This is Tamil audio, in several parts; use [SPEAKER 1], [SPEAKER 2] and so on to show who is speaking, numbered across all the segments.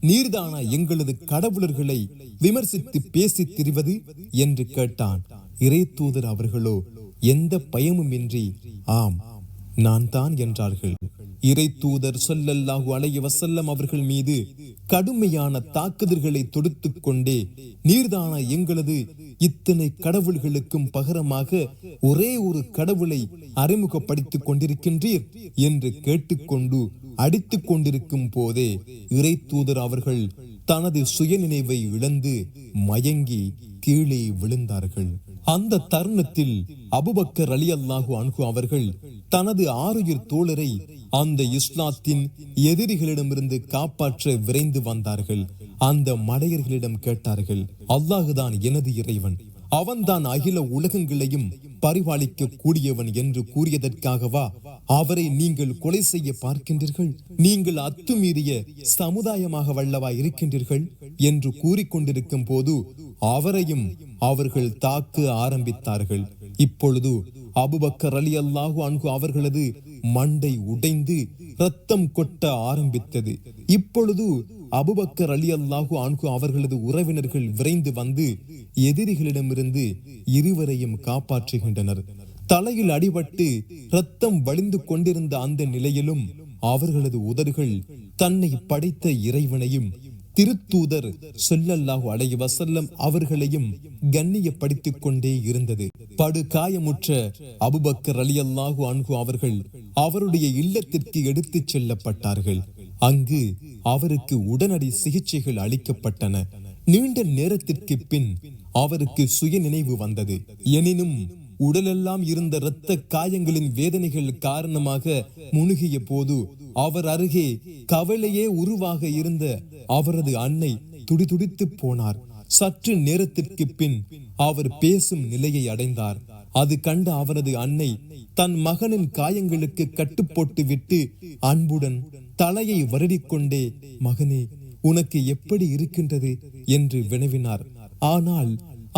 [SPEAKER 1] நீர்தானா எங்களது கடவுளர்களை விமர்சித்து பேசி திரிவது? என்று கேட்டான். இறை தூதர் அவர்களோ எந்த பயமுமின்றி ஆம் நான் தான் என்றார்கள். இறை தூதர் சொல்லல்லாஹு அலைய வசல்லம் அவர்கள் மீது கடுமையான தாக்குதல்களை தொடுத்து கொண்டே நீர்தானா எங்களது இத்தனை கடவுள்களுக்கும் பகரமாக ஒரே ஒரு கடவுளை அறிமுகப்படுத்திக் கொண்டிருக்கின்றீர் என்று கேட்டுக்கொண்டு அடித்துக் கொண்டிருக்கும் போதே இறை தூதர் அவர்கள் தனது சுயநினைவை இழந்து மயங்கி கீழே விழுந்தார்கள். அந்த தருணத்தில் அபுபக்கர் அலி அல்லாஹு அன்ஹு அவர்கள் தனது ஆறுயிர் தோழரை அந்த இஸ்லாத்தின் எதிரிகளிடமிருந்து காப்பாற்ற விரைந்து வந்தார்கள். அந்த மடையர்களிடம் கேட்டார்கள் அல்லாஹுதான் எனது இறைவன். அவன்தான் அகில உலகங்களையும் பரிபாலிக்க கூடியவன் என்று கூறியதற்காகவா அவரை நீங்கள் கொலை செய்ய பார்க்கின்றீர்கள்? நீங்கள் அத்துமீறிய சமுதாயமாக வல்லவா இருக்கின்றீர்கள்? என்று கூறிக்கொண்டிருக்கும் போது அவரையும் அவர்கள் தாக்க ஆரம்பித்தார்கள். இப்பொழுது அபுபக்கர் அலி அல்லாஹு அன்கு அவர்களது மண்டை உடைந்து ரத்தம் கொட்ட ஆரம்பித்தது. இப்பொழுது அபுபக்கர் அலி அல்லாஹு ஆன்கு அவர்களது உறவினர்கள் விரைந்து வந்து எதிரிகளிடமிருந்து இருவரையும் காப்பாற்றுகின்றனர். தலையில் அடிபட்டு ரத்தம் வழிந்து கொண்டிருந்த அந்த நிலையிலும் அவர்களது உதடுகள் தன்னை படைத்த இறைவனையும் திருத்தூதர் சொல்லல்லாஹு அலைய வசல்லம் அவர்களையும் கண்ணியப்படுத்திக் கொண்டே இருந்தது. படு காயமுற்ற அபுபக்கர் அலி அல்லாஹு அன்கு அவர்கள் அவருடைய இல்லத்திற்கு எடுத்துச் செல்லப்பட்டார்கள். அங்கு அவருக்கு உடனடி சிகிச்சைகள் அளிக்கப்பட்டன. நீண்ட நேரத்திற்கு பின் அவருக்கு சுய நினைவு வந்தது. எனினும் உடலெல்லாம் இருந்த இரத்த காயங்களின் வேதனைகள் காரணமாக முழுகிய போது அவர் அருகே கவலையே உருவாக இருந்த அவரது அன்னை துடிதுடித்து போனார். சற்று நேரத்திற்கு பின் அவர் பேசும் நிலையை அடைந்தார். அது கண்ட அவரது அன்னை தன் மகனின் காயங்களுக்கு கட்டுப்போட்டு விட்டு அன்புடன் தலையை வருடிக்கொண்டே மகனே உனக்கு எப்படி இருக்கின்றது? என்று வினவினார். ஆனால்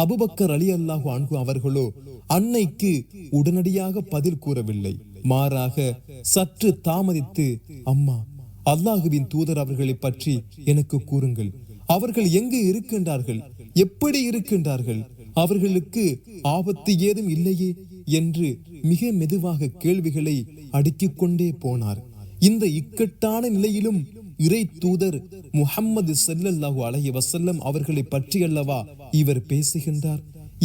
[SPEAKER 1] அபுபக்கர் அலி அல்லாஹு அன்பு அவர்களோ அன்னைக்கு உடனடியாக பதில் கூறவில்லை. மாறாக சற்று தாமதித்து அம்மா அல்லாஹுவின் தூதர் அவர்களை பற்றி எனக்கு கூறுங்கள். அவர்கள் எங்கு இருக்கின்றார்கள்? எப்படி இருக்கின்றார்கள்? அவர்களுக்கு ஆபத்து ஏதும் இல்லையே? என்று மிக மெதுவாக கேள்விகளை அடுக்கிக் கொண்டே போனார். இந்த இக்கட்டான நிலையிலும் இறை தூதர் முஹம்மது செல்லல்லாஹு அலைய வசல்லம் அவர்களை பற்றியல்லவா இவர் பேசுகின்றார்.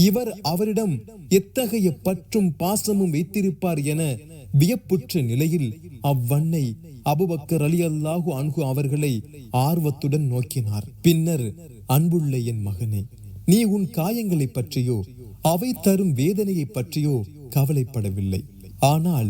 [SPEAKER 1] இவர் அவரிடம் எத்தகைய பற்றும் பாசமும் வைத்திருப்பார் என வியப்புற்ற நிலையில் அவ்வண்ணை அபுபக்கர் அலி அல்லாஹு அன்கு அவர்களை ஆர்வத்துடன் நோக்கினார். பின்னர் அன்புள்ள என் மகனே நீ உன் காயங்களை பற்றியோ அவை தரும் வேதனையை பற்றியோ கவலைப்படவில்லை. ஆனால்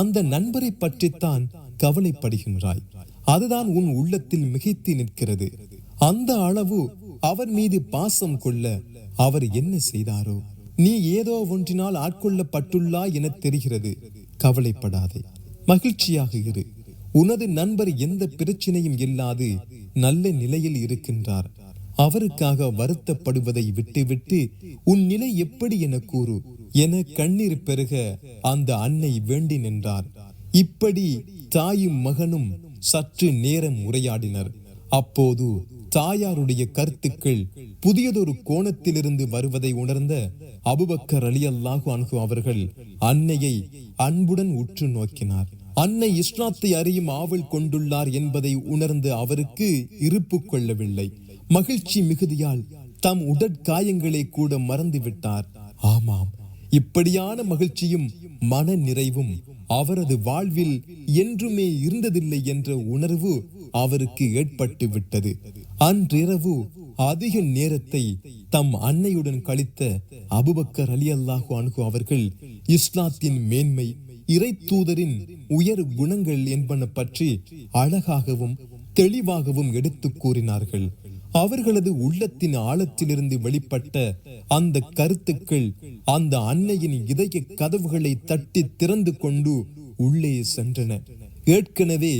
[SPEAKER 1] அந்த நண்பரை பற்றித்தான் கவலைப்படுகின்றாய். அதுதான் உன் உள்ளத்தில் மிகைத்து நிற்கிறது. அந்த அளவு அவர் மீது பாசம் கொள்ள அவர் என்ன செய்தாரோ? நீ ஏதோ ஒன்றினால் ஆட்கொள்ளப்பட்டுள்ளாய் என தெரிகிறது. கவலைப்படாதே. மகிழ்ச்சியாக இரு. உனது நண்பர் எந்த பிரச்சனையும் இல்லாது நல்ல நிலையில் இருக்கின்றார். அவருக்காக வருத்தப்படுவதை விட்டுவிட்டு உன் நிலை எப்படி என கூறு. என கண்ணீர் பெருக அந்த அன்னை வேண்டி நின்றார். இப்படி தாயும் மகனும் சற்று நேரம் உரையாடினர். அப்போது தாயாருடைய கருத்துக்கள் புதியதொரு கோணத்திலிருந்து வருவதை உணர்ந்த அபுபக்கர் அலி அல்லாஹு அன்ஹு அவர்கள் அன்னையை அன்புடன் உற்று நோக்கினார். அன்னை இஸ்லாத்தை அறியும் ஆவல் கொண்டுள்ளார் என்பதை உணர்ந்த அவருக்கு இருப்பு கொள்ளவில்லை. மகிழ்ச்சி மிகுதியால் தம் உடற்காயங்களை கூட மறந்து விட்டார் ஆமாம் இப்படியான மகிழ்ச்சியும் மன நிறைவும் அவரது வாழ்வில் என்றுமே இருந்ததில்லை என்ற உணர்வு அவருக்கு ஏற்பட்டு விட்டது அன்றிரவு அதிக நேரத்தை தம் அன்னையுடன் கழித்த அபுபக்கர் அலி அல்லாஹு அன்ஹு அவர்கள் இஸ்லாத்தின் மேன்மை இறை தூதரின் உயர் குணங்கள் என்பன பற்றி அழகாகவும் தெளிவாகவும் எடுத்துக் கூறினார்கள். அவர்களது உள்ளத்தின் ஆழத்திலிருந்து வெளிப்பட்ட அந்த கருத்துக்கள் அந்த அன்னையின் இதய கதவுகளை தட்டி திறந்து கொண்டு உள்ளே சென்றன. ஏற்கனவே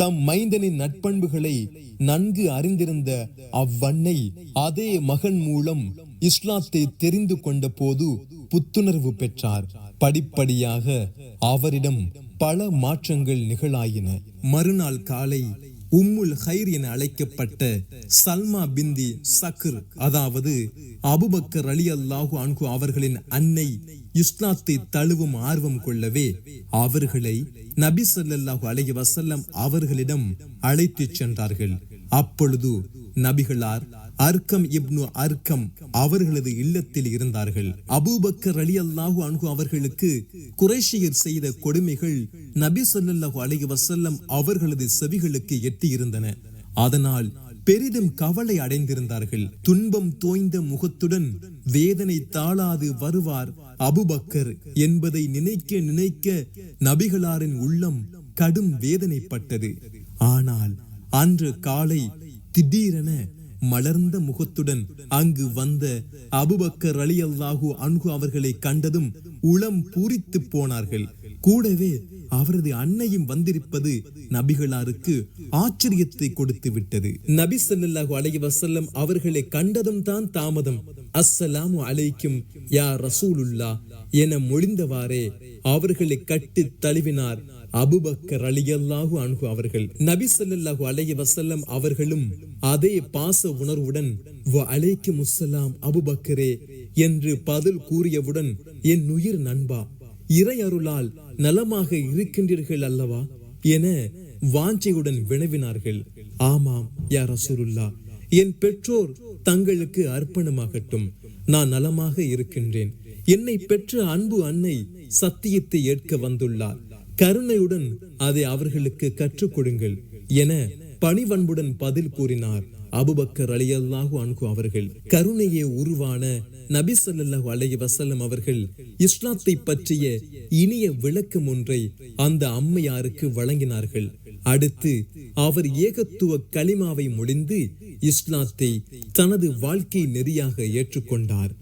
[SPEAKER 1] தம் மைந்தனின் நட்பண்புகளை நன்கு அறிந்திருந்த அவ்வன்னை அதே மகன் மூலம் இஸ்லாத்தை தெரிந்து கொண்ட போது புத்துணர்வு பெற்றார். படிப்படியாக அவரிடம் பல மாற்றங்கள் நிகழாயின. மறுநாள் காலை உம்முல் ஹைர் என அழைக்கப்பட்ட சல்மா பிந்தி சக்ர் அதாவது அபுபக்கர் அலி அல்லாஹு அன்கு அவர்களின் அன்னை இஸ்லாத்தை தழுவும் ஆர்வம் கொள்ளவே அவர்களை நபி சல்லாஹு அலைஹி வசல்லம் அவர்களிடம் அழைத்துச் சென்றார்கள். அப்பொழுது நபிகளார் அர்க்கம் இப்னு அர்க்கம் அவர்களது இல்லத்தில் இருந்தார்கள். அபூபக்கர் அலி அல்லாஹு அன்கு அவர்களுக்கு குறைஷியர் செய்த கொடுமைகள் நபி ஸல்லல்லாஹு அலி வசல்லம் அவர்களது செவிகளுக்கு எட்டி இருந்தன அதனால் பெரிதும் கவலை அடைந்திருந்தார்கள். துன்பம் தோய்ந்த முகத்துடன் வேதனை தாளாது வருவார் அபுபக்கர் என்பதை நினைக்க நினைக்க நபிகளாரின் உள்ளம் கடும் வேதனைப்பட்டது. ஆனால் அன்று காலை திடீரென மலர்ந்த முகத்துடன் அங்கு வந்த அபுபக்கர் அலி அல்லாஹூ அன்கு அவர்களை கண்டதும் உளம் பூரித்து போனார்கள். கூடவே அவரது அன்னையும் வந்திருப்பது நபிகளாருக்கு ஆச்சரியத்தை கொடுத்து விட்டது. நபி சல்லாஹு அலைய வசல்லம் அவர்களை கண்டதும் தான் தாமதம். அஸ்ஸலாமு அலைக்கும் யா ரசூலுல்லா என மொழிந்தவாறே அவர்களை கட்டி தழுவினார். அபுபக்கர் அலியல்லாஹு அன்ஹு அவர்கள் நபி சல்லாஹு அலைய வசல்லம் அவர்களும் அதே பாச உணர்வுடன் வ அலைக்கும் முஸ்ஸலாம் அபுபக்கரே என்று பதில் கூறியவுடன் என் உயிர் நண்பா இறை அருளால் நலமாக இருக்கின்றீர்கள் அல்லவா? என வாஞ்சையுடன் வினவினார்கள். ஆமாம் யார் ரசூலுல்லா என் பெற்றோர் தங்களுக்கு அர்ப்பணமாகட்டும் நான் நலமாக இருக்கின்றேன். என்னை பெற்ற அன்பு அன்னை சத்தியத்தை ஏற்க வந்துள்ளார். கருணையுடன் அதை அவர்களுக்கு கற்றுக் கொடுங்கள் என பணிவன்புடன் பதில் கூறினார். அபுபக்கர் அலியல்லாஹு அன்கு அவர்கள் கருணையே உருவான நபி ஸல்லல்லாஹு அலைஹி வசல்லம் அவர்கள் இஸ்லாத்தை பற்றிய இனிய விளக்கம் ஒன்றை அந்த அம்மையாருக்கு வழங்கினார்கள். அடுத்து அவர் ஏகத்துவ கலிமாவை முடிந்து இஸ்லாத்தை தனது வாழ்க்கை நெறியாக ஏற்றுக்கொண்டார்.